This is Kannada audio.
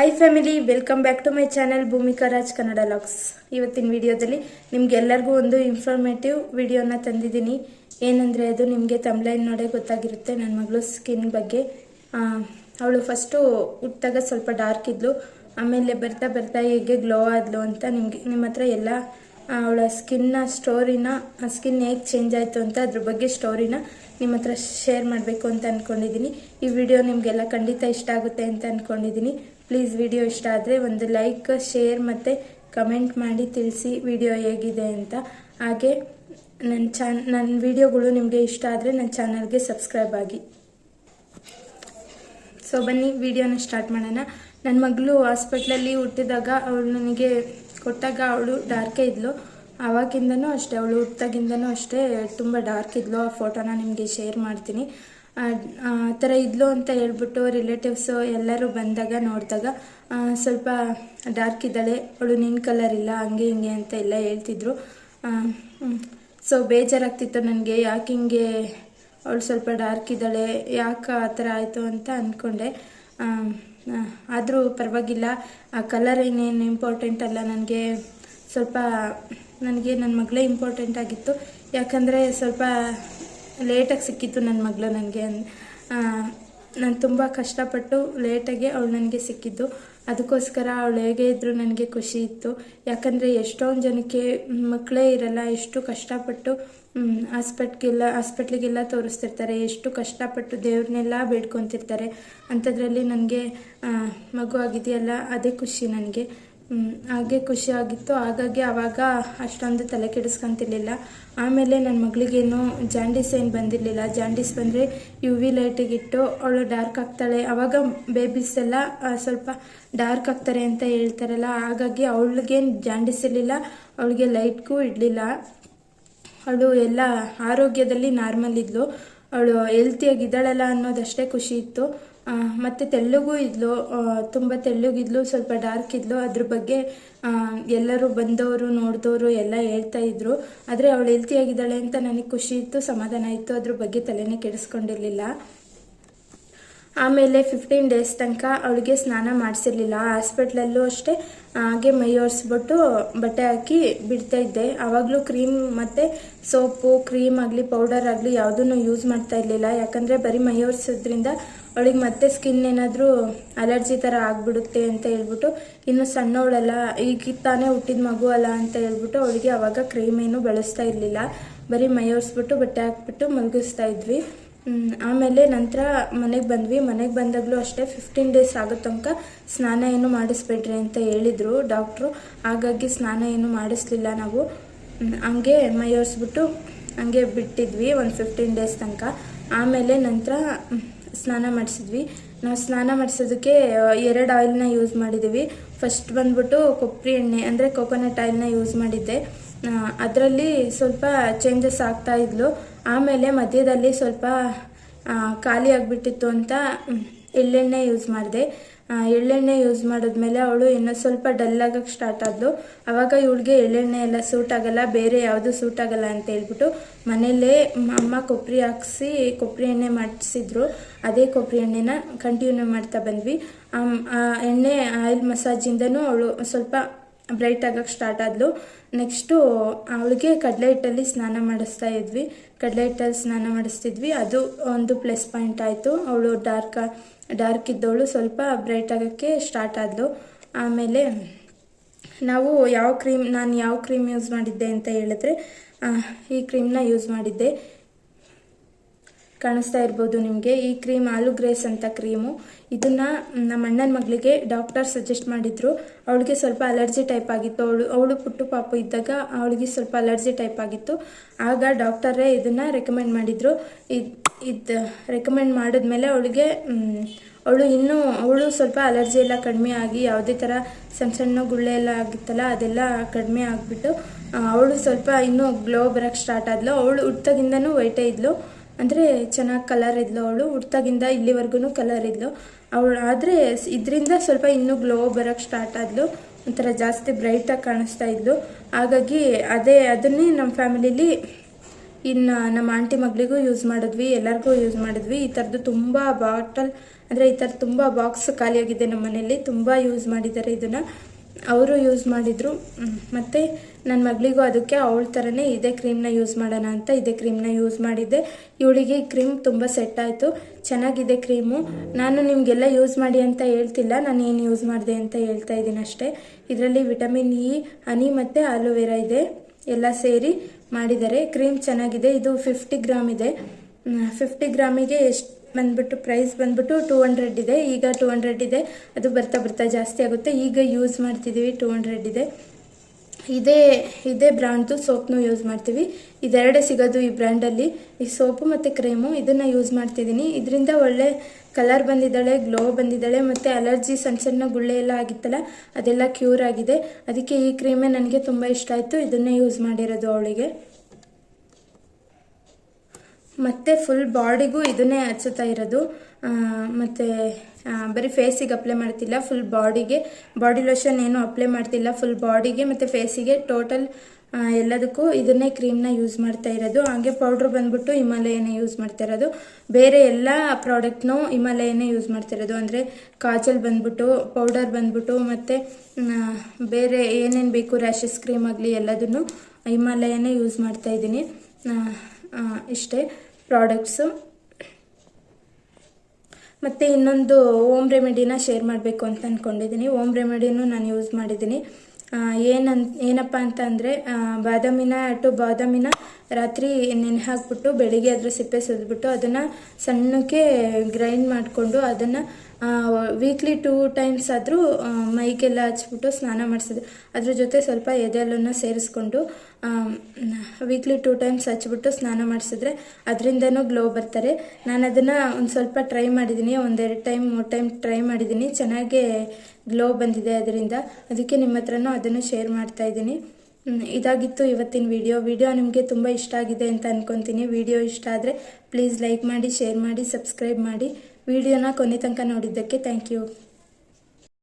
Hi family welcome back to my channel Bhoomika Raj Kannada logs ಇವತ್ತಿನ ವಿಡಿಯೋದಲ್ಲಿ ನಿಮ್ಗೆಲ್ಲರಿಗೂ ಒಂದು ಇನ್ಫಾರ್ಮೇಟಿವ್ ವಿಡಿಯೋನ ತಂದಿದ್ದೀನಿ. ಏನಂದರೆ ಅದು ನಿಮಗೆ ತಮ್ಲೈನ್ ನೋಡೇ ಗೊತ್ತಾಗಿರುತ್ತೆ. ನನ್ನ ಮಗಳು ಸ್ಕಿನ್ ಬಗ್ಗೆ. ಅವಳು ಫಸ್ಟು ಹುಟ್ಟಿದಾಗ ಸ್ವಲ್ಪ ಡಾರ್ಕ್ ಇದ್ಲು. ಆಮೇಲೆ ಬರ್ತಾ ಬರ್ತಾ ಹೇಗೆ ಗ್ಲೋ ಆದ್ಲು ಅಂತ ನಿಮಗೆ, ನಿಮ್ಮ ಹತ್ರ ಎಲ್ಲ ಅವಳ ಸ್ಕಿನ್ನ ಸ್ಟೋರಿನ ಸ್ಕಿನ್ ಹೇಗೆ ಚೇಂಜ್ ಆಯಿತು ಅಂತ ಅದ್ರ ಬಗ್ಗೆ ಸ್ಟೋರಿನ ನಿಮ್ಮ ಹತ್ರ ಶೇರ್ ಮಾಡಬೇಕು ಅಂತ ಅಂದ್ಕೊಂಡಿದ್ದೀನಿ ಈ ವಿಡಿಯೋ ನಿಮಗೆಲ್ಲ ಖಂಡಿತ ಇಷ್ಟ ಆಗುತ್ತೆ ಅಂತ ಅಂದ್ಕೊಂಡಿದ್ದೀನಿ ಪ್ಲೀಸ್ ವಿಡಿಯೋ ಇಷ್ಟ ಆದರೆ ಒಂದು ಲೈಕ್, ಶೇರ್ ಮತ್ತು ಕಮೆಂಟ್ ಮಾಡಿ ತಿಳಿಸಿ ವಿಡಿಯೋ ಹೇಗಿದೆ ಅಂತ. ಹಾಗೆ ನನ್ನ ಚಾನ್ ನನ್ನ ವಿಡಿಯೋಗಳು ನಿಮಗೆ ಇಷ್ಟ ಆದರೆ ನನ್ನ ಚಾನಲ್ಗೆ ಸಬ್ಸ್ಕ್ರೈಬ್ ಆಗಿ. ಸೊ ಬನ್ನಿ, ವಿಡಿಯೋನ ಸ್ಟಾರ್ಟ್ ಮಾಡೋಣ. ನನ್ನ ಮಗಳು ಹಾಸ್ಪಿಟ್ಲಲ್ಲಿ ಹುಟ್ಟಿದಾಗ ಅವಳು ನನಗೆ ಕೊಟ್ಟಾಗ ಅವಳು ಡಾರ್ಕೇ ಇದ್ಲು. ಆವಾಗಿಂದನೂ ಅಷ್ಟೇ, ಅವಳು ಹುಟ್ಟಿದಾಗಿಂದನೂ ಅಷ್ಟೇ, ತುಂಬ ಡಾರ್ಕ್ ಇದ್ಲು. ಆ ಫೋಟೋನ ನಿಮಗೆ ಶೇರ್ ಮಾಡ್ತೀನಿ. ಆ ಥರ ಇದ್ಲು ಅಂತ ಹೇಳ್ಬಿಟ್ಟು ರಿಲೇಟಿವ್ಸು ಎಲ್ಲರೂ ಬಂದಾಗ ನೋಡಿದಾಗ ಸ್ವಲ್ಪ ಡಾರ್ಕ್ ಇದ್ದಾಳೆ, ಅವಳು ನಿನ್ನ ಕಲರ್ ಇಲ್ಲ, ಹಂಗೆ ಹಿಂಗೆ ಅಂತ ಎಲ್ಲ ಹೇಳ್ತಿದ್ರು. ಸೊ ಬೇಜಾರಾಗ್ತಿತ್ತು ನನಗೆ, ಯಾಕೆ ಹಿಂಗೆ ಅವಳು ಸ್ವಲ್ಪ ಡಾರ್ಕ್ ಇದ್ದಾಳೆ, ಯಾಕೆ ಆ ಥರ ಆಯಿತು ಅಂತ ಅಂದ್ಕೊಂಡೆ ಆದರೂ ಪರವಾಗಿಲ್ಲ, ಆ ಕಲರ್ ಏನೇನು ಇಂಪಾರ್ಟೆಂಟ್ ಅಲ್ಲ ನನಗೆ, ಸ್ವಲ್ಪ ನನಗೆ ನನ್ನ ಮಗಳೇ ಇಂಪಾರ್ಟೆಂಟ್ ಆಗಿತ್ತು. ಯಾಕಂದರೆ ಸ್ವಲ್ಪ ಲೇಟಾಗಿ ಸಿಕ್ಕಿತ್ತು ನನ್ನ ಮಗಳು ನನಗೆ ನಾನು ತುಂಬ ಕಷ್ಟಪಟ್ಟು ಲೇಟಾಗಿ ಅವಳು ನನಗೆ ಸಿಕ್ಕಿದ್ದು. ಅದಕ್ಕೋಸ್ಕರ ಅವಳು ಹೇಗೆ ಇದ್ದರೂ ನನಗೆ ಖುಷಿ ಇತ್ತು. ಯಾಕಂದರೆ ಎಷ್ಟೊಂದು ಜನಕ್ಕೆ ಮಕ್ಕಳೇ ಇರಲ್ಲ, ಎಷ್ಟು ಕಷ್ಟಪಟ್ಟು ಹಾಸ್ಪಿಟ್ಗೆಲ್ಲ ಹಾಸ್ಪಿಟ್ಲಿಗೆಲ್ಲ ತೋರಿಸ್ತಿರ್ತಾರೆ, ಎಷ್ಟು ಕಷ್ಟಪಟ್ಟು ದೇವ್ರನ್ನೆಲ್ಲ ಬೇಡ್ಕೊತಿರ್ತಾರೆ. ಅಂಥದ್ರಲ್ಲಿ ನನಗೆ ಮಗು ಆಗಿದೆಯಲ್ಲ, ಅದೇ ಖುಷಿ ನನಗೆ. ಹಾಗೆ ಖುಷಿ ಆಗಿತ್ತು. ಹಾಗಾಗಿ ಆವಾಗ ಅಷ್ಟೊಂದು ತಲೆ ಕೆಡಿಸ್ಕೊಂತಿರ್ಲಿಲ್ಲ. ಆಮೇಲೆ ನನ್ನ ಮಗಳಿಗೇನು ಜಾಂಡೀಸ್ ಏನು ಬಂದಿರಲಿಲ್ಲ. ಜಾಂಡೀಸ್ ಬಂದರೆ ಯು ವಿ ಲೈಟಿಗಿಟ್ಟು ಅವಳು ಡಾರ್ಕ್ ಆಗ್ತಾಳೆ. ಆವಾಗ ಬೇಬೀಸ್ ಎಲ್ಲ ಸ್ವಲ್ಪ ಡಾರ್ಕ್ ಆಗ್ತಾರೆ ಅಂತ ಹೇಳ್ತಾರಲ್ಲ. ಹಾಗಾಗಿ ಅವಳಿಗೇನು ಜಾಂಡೀಸ್ ಇರಲಿಲ್ಲ, ಅವಳಿಗೆ ಲೈಟ್ಗೂ ಇಡಲಿಲ್ಲ. ಅವಳು ಎಲ್ಲ ಆರೋಗ್ಯದಲ್ಲಿ ನಾರ್ಮಲ್ ಇದ್ಲು. ಅವಳು ಹೆಲ್ತಿಯಾಗಿದ್ದಾಳಲ್ಲ ಅನ್ನೋದಷ್ಟೇ ಖುಷಿ ಇತ್ತು. ಮತ್ತೆ ತೆಳ್ಳಗೂ ಇದ್ಲು ತುಂಬ ತೆಳ್ಳಗಿದ್ಲು ಸ್ವಲ್ಪ ಡಾರ್ಕ್ ಇದ್ಲು, ಅದ್ರ ಬಗ್ಗೆ ಎಲ್ಲರೂ ಬಂದವರು, ನೋಡಿದವರು ಎಲ್ಲ ಹೇಳ್ತಾ ಇದ್ರು. ಆದರೆ ಅವಳು ಹೆಲ್ತಿಯಾಗಿದ್ದಾಳೆ ಅಂತ ನನಗೆ ಖುಷಿ ಇತ್ತು, ಸಮಾಧಾನ ಇತ್ತು, ಅದ್ರ ಬಗ್ಗೆ ತಲೆನೇ ಕೆಡಿಸ್ಕೊಂಡಿರ್ಲಿಲ್ಲ. ಆಮೇಲೆ ಫಿಫ್ಟೀನ್ ಡೇಸ್ ತನಕ ಅವಳಿಗೆ ಸ್ನಾನ ಮಾಡಿಸಿರ್ಲಿಲ್ಲ. ಹಾಸ್ಪಿಟ್ಲಲ್ಲೂ ಅಷ್ಟೇ, ಹಾಗೆ ಮೈ ಒರೆಸ್ಬಿಟ್ಟು ಬಟ್ಟೆ ಹಾಕಿ ಬಿಡ್ತಾ ಇದ್ದೆ. ಆವಾಗಲೂ ಕ್ರೀಮ್ ಮತ್ತು ಸೋಪು ಕ್ರೀಮ್ ಆಗಲಿ ಪೌಡರ್ ಆಗಲಿ ಯಾವುದನ್ನು ಯೂಸ್ ಮಾಡ್ತಾ ಇರಲಿಲ್ಲ. ಯಾಕಂದರೆ ಬರೀ ಮೈ ಒರೆಸೋದ್ರಿಂದ ಅವಳಿಗೆ ಮತ್ತೆ ಸ್ಕಿನ್ ಏನಾದರೂ ಅಲರ್ಜಿ ಥರ ಆಗಿಬಿಡುತ್ತೆ ಅಂತ ಹೇಳ್ಬಿಟ್ಟು, ಇನ್ನು ಸಣ್ಣವಳಲ್ಲ, ಈಗ ತಾನೇ ಹುಟ್ಟಿದ ಮಗು ಅಲ್ಲ ಅಂತ ಹೇಳ್ಬಿಟ್ಟು ಅವಳಿಗೆ ಆವಾಗ ಕ್ರೀಮ್ ಏನು ಬಳಸ್ತಾ ಇರಲಿಲ್ಲ. ಬರೀ ಮೈ ಒರೆಸ್ಬಿಟ್ಟು ಬಟ್ಟೆ ಹಾಕ್ಬಿಟ್ಟು ಮಲಗಿಸ್ತಾ ಇದ್ವಿ. ಆಮೇಲೆ ನಂತರ ಮನೆಗೆ ಬಂದ್ವಿ. ಮನೆಗೆ ಬಂದಾಗಲೂ ಅಷ್ಟೇ ಫಿಫ್ಟೀನ್ ಡೇಸ್ ಆಗೋ ತನಕ ಸ್ನಾನ ಏನು ಮಾಡಿಸ್ಬೇಡ್ರಿ ಅಂತ ಹೇಳಿದರು ಡಾಕ್ಟ್ರು ಹಾಗಾಗಿ ಸ್ನಾನ ಏನು ಮಾಡಿಸ್ಲಿಲ್ಲ ನಾವು. ಹಂಗೆ ಮೈ ಒರೆಸ್ಬಿಟ್ಟು ಹಂಗೆ ಬಿಟ್ಟಿದ್ವಿ ಒಂದು ಫಿಫ್ಟೀನ್ ಡೇಸ್ ತನಕ. ಆಮೇಲೆ ನಂತರ ಸ್ನಾನ ಮಾಡಿಸಿದ್ವಿ. ನಾವು ಸ್ನಾನ ಮಾಡಿಸೋದಕ್ಕೆ ಎರಡು ಆಯಿಲ್ನ ಯೂಸ್ ಮಾಡಿದ್ದೀವಿ ಫಸ್ಟ್ ಬಂದ್ಬಿಟ್ಟು ಕೊಬ್ಬರಿ ಎಣ್ಣೆ, ಅಂದರೆ ಕೊಕೊನಟ್ ಆಯಿಲ್ನ ಯೂಸ್ ಮಾಡಿದ್ದೆ. ಅದರಲ್ಲಿ ಸ್ವಲ್ಪ ಚೇಂಜಸ್ ಆಗ್ತಾ ಇದ್ಲು. ಆಮೇಲೆ ಮಧ್ಯದಲ್ಲಿ ಸ್ವಲ್ಪ ಖಾಲಿ ಆಗಿಬಿಟ್ಟಿತ್ತು ಅಂತ ಎಳ್ಳೆಣ್ಣೆ ಯೂಸ್ ಮಾಡಿದೆ. ಎಳ್ಳೆಣ್ಣೆ ಯೂಸ್ ಮಾಡಿದ್ಮೇಲೆ ಅವಳು ಇನ್ನೂ ಸ್ವಲ್ಪ ಡಲ್ ಆಗಕ್ಕೆ ಸ್ಟಾರ್ಟ್ ಆದ್ಲು. ಆವಾಗ ಇವಳಿಗೆ ಎಳ್ಳೆಣ್ಣೆ ಎಲ್ಲ ಸೂಟ್ ಆಗಲ್ಲ, ಬೇರೆ ಯಾವುದು ಸೂಟ್ ಆಗಲ್ಲ ಅಂತ ಹೇಳ್ಬಿಟ್ಟು ಮನೆಯಲ್ಲೇ ಅಮ್ಮ ಕೊಬ್ಬರಿ ಹಾಕ್ಸಿ ಕೊಬ್ಬರಿ ಎಣ್ಣೆ ಮಾಡಿಸಿದ್ರು. ಅದೇ ಕೊಬ್ಬರಿ ಎಣ್ಣೆನ ಕಂಟಿನ್ಯೂ ಮಾಡ್ತಾ ಬಂದ್ವಿ. ಎಣ್ಣೆ ಆಯಿಲ್ ಮಸಾಜಿಂದನೂ ಅವಳು ಸ್ವಲ್ಪ ಬ್ರೈಟ್ ಆಗೋಕ್ಕೆ ಸ್ಟಾರ್ಟ್ ಆದಳು ನೆಕ್ಸ್ಟು ಅವಳಿಗೆ ಕಡಲೆ ಹಿಟ್ಟಲ್ಲಿ ಸ್ನಾನ ಮಾಡಿಸ್ತಾ ಇದ್ವಿ. ಕಡಲೆ ಹಿಟ್ಟಲ್ಲಿ ಸ್ನಾನ ಮಾಡಿಸ್ತಿದ್ವಿ. ಅದು ಒಂದು ಪ್ಲಸ್ ಪಾಯಿಂಟ್ ಆಯಿತು. ಅವಳು ಡಾರ್ಕ್ ಡಾರ್ಕ್ ಇದ್ದವಳು. ಸ್ವಲ್ಪ ಬ್ರೈಟ್ ಆಗೋಕ್ಕೆ ಸ್ಟಾರ್ಟ್ ಆದಳು ಆಮೇಲೆ ನಾವು ಯಾವ ಕ್ರೀಮ್ ನಾನು ಯಾವ ಕ್ರೀಮ್ ಯೂಸ್ ಮಾಡಿದ್ದೆ ಅಂತ ಹೇಳಿದ್ರೆ ಈ ಕ್ರೀಮ್ನ ಯೂಸ್ ಮಾಡಿದ್ದೆ. ಕಾಣಿಸ್ತಾ ಇರ್ಬೋದು ನಿಮಗೆ. ಈ ಕ್ರೀಮ್ ಆಲು ಗ್ರೇಸ್ ಅಂತ ಕ್ರೀಮು. ಇದನ್ನು ನಮ್ಮ ಅಣ್ಣನ ಮಗಳಿಗೆ ಡಾಕ್ಟರ್ ಸಜೆಸ್ಟ್ ಮಾಡಿದ್ರು. ಅವಳಿಗೆ ಸ್ವಲ್ಪ ಅಲರ್ಜಿ ಟೈಪ್ ಆಗಿತ್ತು. ಅವಳು ಅವಳು ಪುಟ್ಟು ಪಾಪು ಇದ್ದಾಗ ಅವಳಿಗೆ ಸ್ವಲ್ಪ ಅಲರ್ಜಿ ಟೈಪ್ ಆಗಿತ್ತು. ಆಗ ಡಾಕ್ಟರೇ ಇದನ್ನು ರೆಕಮೆಂಡ್ ಮಾಡಿದರು. ಇದು ರೆಕಮೆಂಡ್ ಮಾಡಿದ್ಮೇಲೆ ಅವಳಿಗೆ ಅವಳು ಇನ್ನೂ, ಅವಳು ಸ್ವಲ್ಪ ಅಲರ್ಜಿ ಎಲ್ಲ ಕಡಿಮೆ ಆಗಿ ಯಾವುದೇ ಥರ ಸಣ್ಣ ಸಣ್ಣ ಗುಳ್ಳೆ ಎಲ್ಲ ಆಗಿತ್ತಲ್ಲ, ಅದೆಲ್ಲ ಕಡಿಮೆ ಆಗಿಬಿಟ್ಟು ಅವಳು ಸ್ವಲ್ಪ ಇನ್ನೂ ಗ್ಲೋ ಬರೋಕ್ಕೆ ಸ್ಟಾರ್ಟ್ ಆದ್ಲು. ಅವಳು ಹುಟ್ಟಾಗಿಂದನೂ ವೈಟೇ ಇದ್ಲು. ಅಂದರೆ ಚೆನ್ನಾಗಿ ಕಲರ್ ಇದ್ಲು ಅವಳು. ಹುಟ್ಟಾಗಿಂದ ಇಲ್ಲಿವರೆಗೂ ಕಲರ್ ಇದ್ಲು. ಅವಳು ಆದರೆ ಇದರಿಂದ ಸ್ವಲ್ಪ ಇನ್ನೂ ಗ್ಲೋ ಬರೋಕ್ಕೆ ಸ್ಟಾರ್ಟ್ ಆದ್ಲು. ಒಂಥರ ಜಾಸ್ತಿ ಬ್ರೈಟಾಗಿ ಕಾಣಿಸ್ತಾ ಇದ್ಲು. ಹಾಗಾಗಿ ಅದೇ ಅದನ್ನೇ ನಮ್ಮ ಫ್ಯಾಮಿಲಿಲಿ ಇನ್ನು ನಮ್ಮ ಆಂಟಿ ಮಗಳಿಗೂ ಯೂಸ್ ಮಾಡಿದ್ವಿ, ಎಲ್ಲರಿಗೂ ಯೂಸ್ ಮಾಡಿದ್ವಿ. ಈ ಥರದ್ದು ತುಂಬ ಬಾಟಲ್ ಅಂದರೆ ಈ ಥರದ್ದು ತುಂಬ ಬಾಕ್ಸ್ ಖಾಲಿಯಾಗಿದೆ ನಮ್ಮ ಮನೆಯಲ್ಲಿ ತುಂಬ ಯೂಸ್ ಮಾಡಿದ್ದಾರೆ ಇದನ್ನು. ಅವರು ಯೂಸ್ ಮಾಡಿದರು. ಮತ್ತು ನನ್ನ ಮಗಳಿಗೂ ಅದಕ್ಕೆ ಅವಳ ಥರನೇ ಇದೇ ಕ್ರೀಮ್ನ ಯೂಸ್ ಮಾಡೋಣ ಅಂತ ಇದೇ ಕ್ರೀಮ್ನ ಯೂಸ್ ಮಾಡಿದ್ದೆ. ಇವಳಿಗೆ ಈ ಕ್ರೀಮ್ ತುಂಬ ಸೆಟ್ ಆಯಿತು. ಚೆನ್ನಾಗಿದೆ ಕ್ರೀಮು ನಾನು ನಿಮಗೆಲ್ಲ ಯೂಸ್ ಮಾಡಿ ಅಂತ ಹೇಳ್ತಿಲ್ಲ. ನಾನು ಏನು ಯೂಸ್ ಮಾಡಿದೆ ಅಂತ ಹೇಳ್ತಾ ಇದ್ದೀನಿ ಅಷ್ಟೇ. ಇದರಲ್ಲಿ ವಿಟಮಿನ್ ಇ ಹನಿ ಮತ್ತು ಆಲೋವೆರಾ ಇದೆ. ಎಲ್ಲ ಸೇರಿ ಮಾಡಿದ್ದಾರೆ. ಕ್ರೀಮ್ ಚೆನ್ನಾಗಿದೆ. ಇದು ಫಿಫ್ಟಿ ಗ್ರಾಮ್ ಇದೆ. ಫಿಫ್ಟಿ ಗ್ರಾಮಿಗೆ ಎಷ್ಟು ಬಂದ್ಬಿಟ್ಟು ಪ್ರೈಸ್ ಬಂದ್ಬಿಟ್ಟು ಟೂ ಹಂಡ್ರೆಡ್ ಇದೆ. ಈಗ ಟೂ ಹಂಡ್ರೆಡ್ ಇದೆ. ಅದು ಬರ್ತಾ ಬರ್ತಾ ಜಾಸ್ತಿ ಆಗುತ್ತೆ. ಈಗ ಯೂಸ್ ಮಾಡ್ತಿದ್ದೀವಿ ಟೂ ಹಂಡ್ರೆಡ್ ಇದೆ. ಇದೇ ಇದೇ ಬ್ರ್ಯಾಂಡ್ದು ಸೋಪ್ನು ಯೂಸ್ ಮಾಡ್ತೀವಿ. ಇದೆರಡೇ ಸಿಗೋದು ಈ ಬ್ರ್ಯಾಂಡಲ್ಲಿ ಈ ಸೋಪು ಮತ್ತು ಕ್ರೀಮು ಇದನ್ನು ಯೂಸ್ ಮಾಡ್ತಿದ್ದೀನಿ ಇದರಿಂದ ಒಳ್ಳೆ ಕಲರ್ ಬಂದಿದ್ದಾಳೆ ಗ್ಲೋ ಬಂದಿದ್ದಾಳೆ, ಮತ್ತು ಅಲರ್ಜಿ ಸಣ್ಣ ಸಣ್ಣ ಗುಳ್ಳೆ ಎಲ್ಲ ಆಗಿತ್ತಲ್ಲ, ಅದೆಲ್ಲ ಕ್ಯೂರ್ ಆಗಿದೆ. ಅದಕ್ಕೆ ಈ ಕ್ರೀಮೇ ನನಗೆ ತುಂಬ ಇಷ್ಟ ಆಯಿತು. ಇದನ್ನೇ ಯೂಸ್ ಮಾಡಿರೋದು ಅವಳಿಗೆ. ಮತ್ತು ಫುಲ್ ಬಾಡಿಗೂ ಇದನ್ನೇ ಹಚ್ಚುತ್ತಾ ಇರೋದು. ಮತ್ತು ಬರೀ ಫೇಸಿಗೆ ಅಪ್ಲೈ ಮಾಡ್ತಿಲ್ಲ ಫುಲ್ ಬಾಡಿಗೆ ಬಾಡಿ ಲೋಷನ್ ಏನು ಅಪ್ಲೈ ಮಾಡ್ತಿಲ್ಲ ಫುಲ್ ಬಾಡಿಗೆ ಮತ್ತು ಫೇಸಿಗೆ ಟೋಟಲ್ ಎಲ್ಲದಕ್ಕೂ ಇದನ್ನೇ ಕ್ರೀಮ್ನ ಯೂಸ್ ಮಾಡ್ತಾ ಇರೋದು. ಹಾಗೆ ಪೌಡ್ರ್ ಬಂದ್ಬಿಟ್ಟು ಹಿಮಾಲಯನೇ ಯೂಸ್ ಮಾಡ್ತಾ ಇರೋದು. ಬೇರೆ ಎಲ್ಲ ಪ್ರಾಡಕ್ಟ್ನೂ ಹಿಮಾಲಯನೇ ಯೂಸ್ ಮಾಡ್ತಾ ಇರೋದು. ಅಂದರೆ ಕಾಜಲ್ ಬಂದ್ಬಿಟ್ಟು ಪೌಡರ್ ಬಂದ್ಬಿಟ್ಟು, ಮತ್ತು ಬೇರೆ ಏನೇನು ಬೇಕು ರ್ಯಾಷಸ್ ಕ್ರೀಮ್ ಆಗಲಿ ಎಲ್ಲದನ್ನು ಹಿಮಾಲಯನೇ ಯೂಸ್ ಮಾಡ್ತಾ ಇದ್ದೀನಿ. ಇಷ್ಟೇ. ಪ್ರಾಡಕ್ಟ್ಸು ಮತ್ತು ಇನ್ನೊಂದು ಓಮ್ ರೆಮಿಡಿನ ಶೇರ್ ಮಾಡಬೇಕು ಅಂತ ಅಂದ್ಕೊಂಡಿದ್ದೀನಿ ಓಮ್ ರೆಮಿಡಿನೂ ನಾನು ಯೂಸ್ ಮಾಡಿದ್ದೀನಿ ಏನಂತ ಏನಪ್ಪ ಅಂತ ಅಂದರೆ ಬಾದಾಮಿನ ಟು ಬಾದಾಮಿನ ರಾತ್ರಿ ನೆನೆ ಹಾಕ್ಬಿಟ್ಟು ಬೆಳಿಗ್ಗೆ ಅದರ ಸಿಪ್ಪೆ ಸುರಿದ್ಬಿಟ್ಟು ಅದನ್ನು ಸಣ್ಣಕ್ಕೆ ಗ್ರೈಂಡ್ ಮಾಡಿಕೊಂಡು ಅದನ್ನು ವೀಕ್ಲಿ ಟೂ ಟೈಮ್ಸ್ ಆದರೂ ಮೈಗೆಲ್ಲ ಹಚ್ಬಿಟ್ಟು ಸ್ನಾನ ಮಾಡಿಸಿದ್ರು. ಅದ್ರ ಜೊತೆ ಸ್ವಲ್ಪ ಎದೆಲ್ಲನ್ನು ಸೇರಿಸ್ಕೊಂಡು ವೀಕ್ಲಿ ಟೂ ಟೈಮ್ಸ್ ಹಚ್ಬಿಟ್ಟು ಸ್ನಾನ ಮಾಡಿಸಿದ್ರೆ ಅದರಿಂದನೂ ಗ್ಲೋ ಬರ್ತಾರೆ. ನಾನು ಅದನ್ನು ಒಂದು ಸ್ವಲ್ಪ ಟ್ರೈ ಮಾಡಿದ್ದೀನಿ ಒಂದೆರಡು ಟೈಮ್ ಮೂರು ಟೈಮ್ ಟ್ರೈ ಮಾಡಿದ್ದೀನಿ ಚೆನ್ನಾಗೇ ಗ್ಲೋ ಬಂದಿದೆ ಅದರಿಂದ. ಅದಕ್ಕೆ ನಿಮ್ಮ ಹತ್ರನೂ ಅದನ್ನು ಶೇರ್ ಮಾಡ್ತಾ ಇದ್ದೀನಿ. ಇದಾಗಿತ್ತು ಇವತ್ತಿನ ವಿಡಿಯೋ ವಿಡಿಯೋ ನಿಮಗೆ ತುಂಬ ಇಷ್ಟ ಆಗಿದೆ ಅಂತ ಅಂದ್ಕೊತೀನಿ ವಿಡಿಯೋ ಇಷ್ಟ ಆದರೆ ಪ್ಲೀಸ್ ಲೈಕ್ ಮಾಡಿ ಶೇರ್ ಮಾಡಿ ಸಬ್ಸ್ಕ್ರೈಬ್ ಮಾಡಿ. ವಿಡಿಯೋನ ಕೊನೆ ತನಕ ನೋಡಿದ್ದಕ್ಕೆ ಥ್ಯಾಂಕ್ ಯು